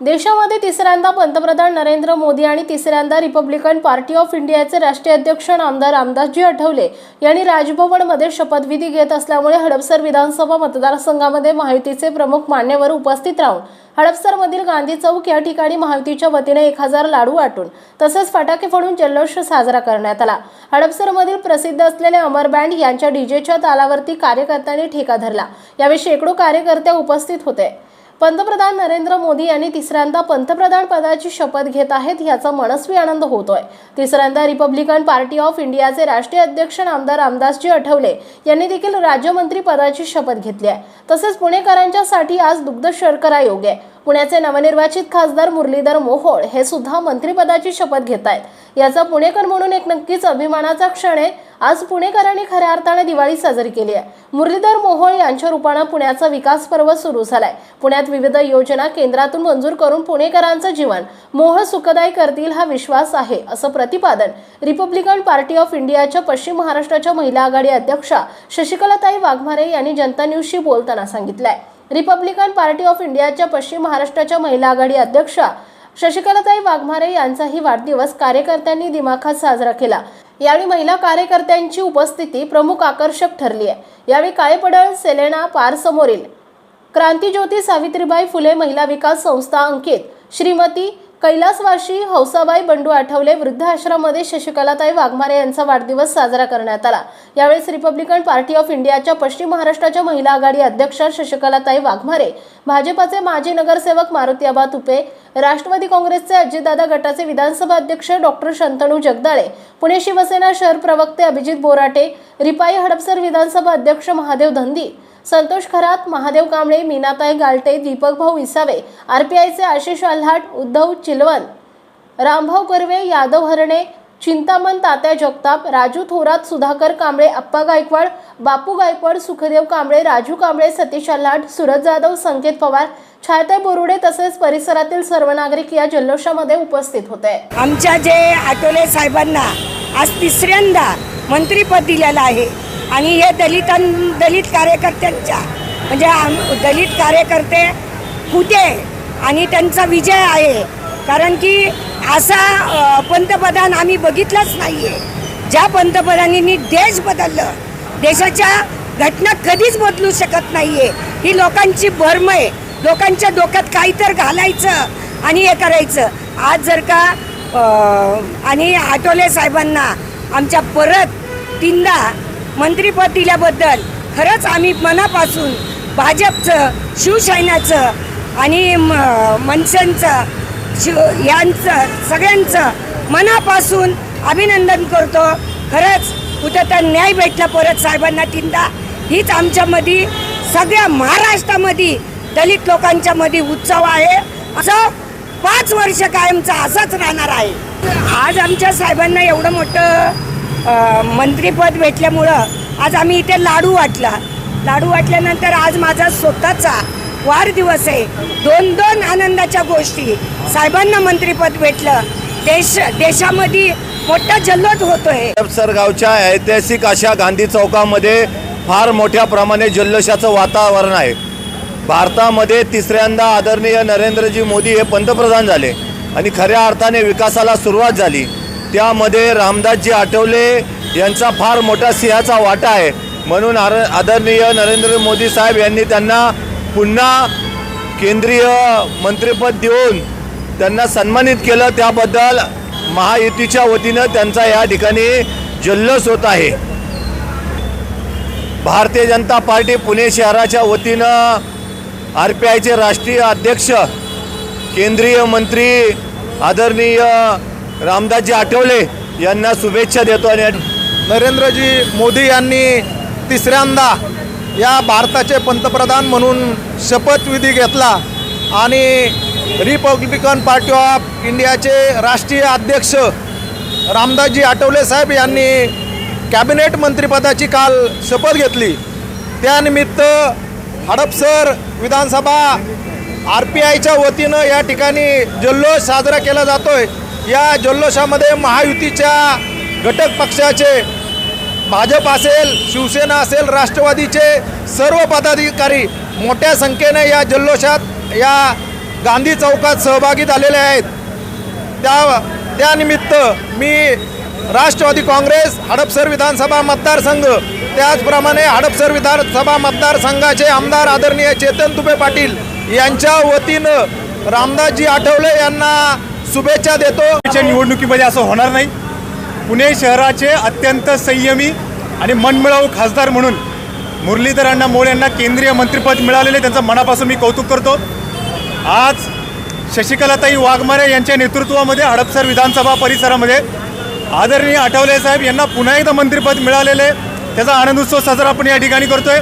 देशामध्ये तिसऱ्यांदा पंतप्रधान नरेंद्र मोदी आणि तिसऱ्यांदा रिपब्लिकन पार्टी ऑफ इंडियाचे राष्ट्रीय अध्यक्ष आमदार रामदासजी आठवले यांनी राजभवनमध्ये शपथविधी घेत असल्यामुळे हडपसर विधानसभा मतदारसंघामध्ये महायुतीचे प्रमुख मान्यवर उपस्थित राहून हडपसरमधील गांधी चौक या ठिकाणी महायुतीच्या वतीने एक हजार लाडू वाटून तसेच फटाके फोडून जल्लोष साजरा करण्यात आला. हडपसरमधील प्रसिद्ध असलेले अमर बँड यांच्या डीजेच्या तालावरती कार्यकर्त्यांनी ठेका धरला. यावेळी शेकडो कार्यकर्ते उपस्थित होते. पंतप्रधान नरेंद्र मोदी यांनी तिसऱ्यांदा पंतप्रधान पदाची शपथ घेत आहेत याचा मनस्वी आनंद होतोय. तिसऱ्यांदा रिपब्लिकन पार्टी ऑफ इंडियाचे राष्ट्रीय अध्यक्ष आमदार रामदासजी आठवले यांनी देखील राज्यमंत्री पदाची शपथ घेतली आहे. तसेच पुणेकरांच्यासाठी आज दुग्ध शर्करा योग आहे. पुण्याचे नवनिर्वाचित खासदार मुरलीधर मोहोळ हे सुद्धा मंत्रिपदाची शपथ घेत आहेत याचा पुणेकर म्हणून एक नक्कीच अभिमानाचा क्षण आहे. आज पुणेकरांनी खऱ्या अर्थाने दिवाळी साजरी केली आहे. मुरलीधर मोहोळ यांच्या रूपानं पुण्याचा विकास पर्व सुरू झालाय. पुण्यात विविध योजना केंद्रातून मंजूर करून पुणेकरांचं जीवन. मोहळ सुखदायी करतील हा विश्वास आहे असं प्रतिपादन रिपब्लिकन पार्टी ऑफ इंडियाच्या पश्चिम महाराष्ट्राच्या महिला आघाडी अध्यक्षा शशिकलाताई वाघमारे यांनी जनता न्यूजशी बोलताना सांगितलंय. रिपब्लिकन पार्टी ऑफ इंडियाच्या पश्चिम महाराष्ट्राच्या महिला आघाडी अध्यक्षा शशिकलाताई वाघमारे यांचाही वाढदिवस कार्यकर्त्यांनी दिमाखात साजरा केला. यावेळी महिला कार्यकर्त्यांची उपस्थिती प्रमुख आकर्षक ठरली आहे. यावेळी काळेपडळ सेलेना पार समोरील. क्रांतीज्योती सावित्रीबाई फुले महिला विकास संस्था अंकित. श्रीमती कैलासवाशी हौसाबाई बंडू आठवले वृद्धाश्रममध्ये शशिकलाताई वाघमारे यांचा वाढदिवस साजरा करण्यात आला. यावेळेस रिपब्लिकन पार्टी ऑफ इंडियाच्या पश्चिम महाराष्ट्राच्या महिला आघाडी अध्यक्ष शशिकलाताई वाघमारे भाजपाचे माजी नगरसेवक मारुतीआबा तुपे राष्ट्रवादी काँग्रेसचे अजितदादा गटाचे विधानसभा अध्यक्ष डॉक्टर शंतनू जगदाळे पुणे शिवसेना शहर प्रवक्ते अभिजित बोराटे रिपाई हडपसर विधानसभा अध्यक्ष महादेव धंदी संतोष खरात महादेव कांबळे मीनाताई गालटे दीपक भाऊ इसावे आरपीआयचे आशिष आल्हाट उद्धव चिलवन रामभाऊ कर्वे यादव हरणे चिंतामण तात्या जगताप राजू थोरात सुधाकर कांबळे अप्पा गायकवाड बापू गायकवाड सुखदेव कांबळे राजू कांबळे सतीश आल्हाट सुरज जाधव संकेत पवार छायताई बोरुडे तसेच परिसरातील सर्व नागरिक या जल्लोषामध्ये उपस्थित होते. आमच्या जे आटोले साहेबांना आज तिसऱ्यांदा मंत्रीपद दिलेलं आहे. आणि हे दलितां दलित कार्यकर्त्यांच्या म्हणजे आम दलित कार्यकर्ते होते आणि त्यांचा विजय आहे. कारण की असा पंतप्रधान आम्ही बघितलाच नाही आहे ज्या पंतप्रधानांनी देश बदललं देशाच्या घटना कधीच बदलू शकत नाही आहे ही लोकांची भरम आहे. लोकांच्या डोक्यात काही तर घालायचं आणि हे करायचं. आज जर का आणि आठवले साहेबांना आमच्या परत तीनदा मंत्रीपद दिल्याबद्दल खरंच आम्ही मनापासून भाजपचं शिवसेनाचं आणि म- मनसेंचं शिव यांचं सगळ्यांचं मनापासून अभिनंदन करतो. खरंच कुठं तर न्याय भेटला परत साहेबांना तीनदा. हीच आमच्यामध्ये सगळ्या महाराष्ट्रामध्ये दलित लोकांच्या मध्ये उत्सव आहे. असं पाच वर्ष कायमचा असाच राहणार आहे. आज आमच्या साहेबांना एवढं मोठं मंत्रीपद भेटल्यामुळं आज आम्ही इथे लाडू वाटला. लाडू वाटल्यानंतर आज माझा स्वतःचा वाढदिवस आहे. दोन दोन आनंदाच्या गोष्टी. साहेबांना मंत्रीपद भेटलं. देश देशामध्ये मोठा जल्लोष होतोय. सरगावच्या गावच्या ऐतिहासिक अशा गांधी चौकामध्ये फार मोठ्या प्रमाणे जल्लोषाचं वातावरण आहे. भारतामध्ये तिसऱ्यांदा आदरणीय नरेंद्रजी मोदी हे पंतप्रधान झाले आणि खऱ्या अर्थाने विकासाला सुरुवात झाली. त्यामध्ये रामदासजी आठवले यांचा फार मोठा सिंहाचा वाटा आहे. म्हणून आर आदरणीय नरेंद्र मोदी साहेब यांनी त्यांना पुन्हा केंद्रीय मंत्रिपद देऊन त्यांना सन्मानित केलं. त्याबद्दल महायुतीच्या वतीनं त्यांचा या ठिकाणी जल्लोष होत आहे. भारतीय जनता पार्टी पुणे शहराच्या वतीनं आर पी आयचे राष्ट्रीय अध्यक्ष केंद्रीय मंत्री आदरणीय रामदासजी आठवले यांना शुभेच्छा देतो आणि नरेंद्रजी मोदी यांनी तिसऱ्यांदा या भारताचे पंतप्रधान म्हणून शपथविधी घेतला आणि रिपब्लिकन पार्टी ऑफ इंडियाचे राष्ट्रीय अध्यक्ष रामदासजी आठवले साहेब यांनी कॅबिनेट मंत्रिपदाची काल शपथ घेतली. त्यानिमित्त हडपसर विधानसभा आर पी आयच्या वतीनं या ठिकाणी जल्लोष साजरा केला जातोय. या जल्लोषामध्ये महायुतीच्या घटक पक्षाचे भाजप असेल शिवसेना असेल राष्ट्रवादीचे सर्व पदाधिकारी मोठ्या संख्येने या जल्लोषात या गांधी चौकात सहभागी झालेले आहेत. त्या त्यानिमित्त मी राष्ट्रवादी काँग्रेस हडपसर विधानसभा मतदारसंघ त्याचप्रमाणे हडपसर विधानसभा मतदारसंघाचे आमदार आदरणीय चेतन तुबे पाटील यांच्या वतीनं रामदासजी आठवले यांना शुभेच्छा देतो. निवडणुकीमध्ये असं होणार नाही. पुणे शहराचे अत्यंत संयमी आणि मनमिळावू खासदार म्हणून मुरलीधर अण्णा मोळ यांना केंद्रीय मंत्रिपद मिळालेले त्यांचं मनापासून मी कौतुक करतो. आज शशिकलाताई वाघमारे यांच्या नेतृत्वामध्ये हडपसर विधानसभा परिसरामध्ये आदरणीय आठवले साहेब यांना पुन्हा एकदा मंत्रिपद मिळालेले त्याचा आनंदोत्सव साजरा आपण या ठिकाणी करतोय.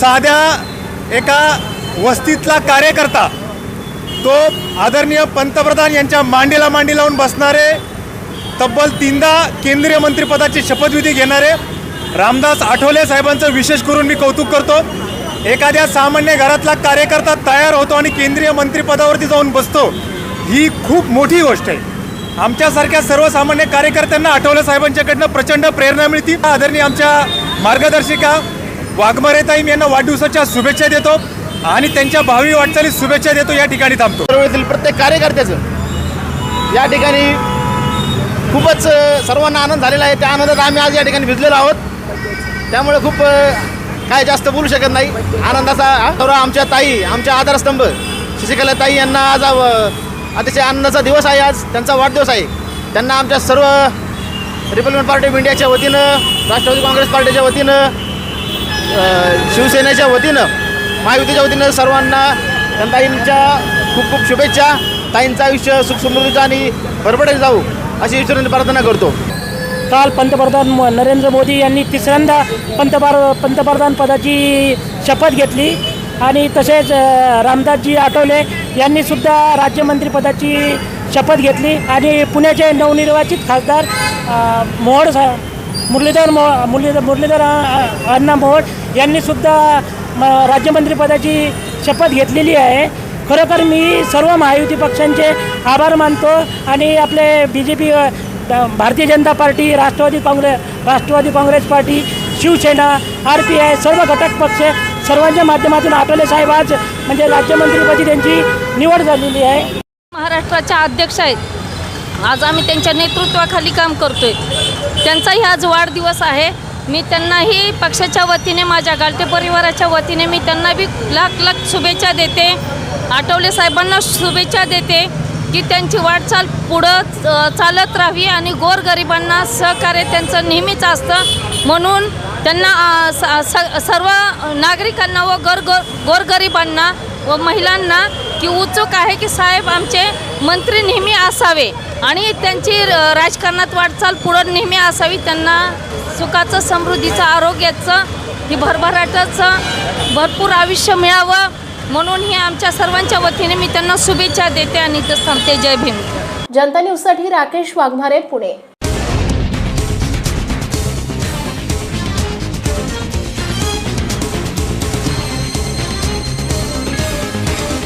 साध्या एका वस्तीतला कार्यकर्ता तो आदरणीय पंतप्रधान यांच्या मांडीला मांडी लावून बसणारे तब्बल तीनदा केंद्रीय मंत्रिपदाची शपथविधी घेणारे रामदास आठवले साहेबांचं विशेष करून मी कौतुक करतो. एखाद्या सामान्य घरातला कार्यकर्ता तयार होतो आणि केंद्रीय मंत्रिपदावरती जाऊन बसतो ही खूप मोठी गोष्ट आहे. आमच्यासारख्या सर्वसामान्य कार्यकर्त्यांना आठवले साहेबांच्याकडनं प्रचंड प्रेरणा मिळते. आदरणीय आमच्या मार्गदर्शिका वाघमरेताईम यांना वाढदिवसाच्या शुभेच्छा देतो. आणि त्यांच्या भावी वाटचालीत शुभेच्छा देतो या ठिकाणी थांबतो. चळवळीतील प्रत्येक कार्यकर्त्याचं. या ठिकाणी खूपच अ, सर्वांना आनंद झालेला आहे. त्या आनंदात आम्ही आज या ठिकाणी भिजलेलो आहोत. त्यामुळे खूप अ, काय जास्त बोलू शकत नाही. आनंदाचा सर्व आमच्या ताई आमच्या आधारस्तंभ शशिकला ताई यांना आज अ, अतिशय आनंदाचा दिवस आहे आज. त्यांचा वाढदिवस आहे. त्यांना आमच्या सर्व रिपब्लिकन पार्टी ऑफ इंडियाच्या वतीनं राष्ट्रवादी काँग्रेस पार्टीच्या वतीनं अ, शिवसेनेच्या वतीनं महायुतीच्या वतीनं सर्वांना ताईंच्या खूप खूप शुभेच्छा. ताईंचं आयुष्य सुखसमृद्धीचं आणि भरभराटीत जाऊ अशी ईश्वरांनी प्रार्थना करतो. काल पंतप्रधान म- नरेंद्र मोदी यांनी तिसऱ्यांदा पंतप्रधान पंतप्रधान पदाची शपथ घेतली आणि तसेच रामदासजी आठवले यांनीसुद्धा राज्यमंत्रीपदाची शपथ घेतली आणि पुण्याचे नवनिर्वाचित खासदार मोहड मोहोळ सा मुरलीधर मो मुरलीधर मुरलीधर अण्णा मोहोळ यांनीसुद्धा म राज्यमंत्रीपदाची शपथ घेतलेली आहे. खरोखर मी सर्व महायुती पक्षांचे आभार मानतो आणि आपले B J P Bharatiya Janata party Rashtravadi Congress Rashtravadi Congress party Shivsena R P I सर्व घटक पक्ष सर्वांच्या माध्यमातून आठवले साहेब आज म्हणजे राज्यमंत्रीपदी त्यांची निवड झालेली आहे. महाराष्ट्राच्या अध्यक्ष आहेत. आज आम्ही त्यांच्या नेतृत्वाखाली काम करतोय. त्यांचाही आज वाढदिवस आहे. मी त्यांनाही पक्षाच्या वतीने माझ्या गालते परिवाराच्या वतीने मी त्यांना बी लाख लाख शुभेच्छा देते. आठवले साहेबांना शुभेच्छा देते की त्यांची वाटचाल पुढं चालत राहावी आणि गोरगरिबांना सहकार्य त्यांचं नेहमीच असतं. म्हणून त्यांना स- स- सर्व नागरिकांना व गोर गोरगरिबांना व महिलांना की उत्सुक आहे की साहेब आमचे मंत्री नेहमी असावे आणि त्यांची राजकारणात वाटचाल पुढं नेहमी असावी. त्यांना सुखाचं समृद्धीचं आरोग्याचं ही भरभराटाचं भरपूर आयुष्य मिळावं म्हणून ही आमच्या सर्वांच्या वतीने मी त्यांना शुभेच्छा देते आणि इथं थांबते. जय भीम. जनता न्यूजसाठी राकेश वाघमारे पुणे.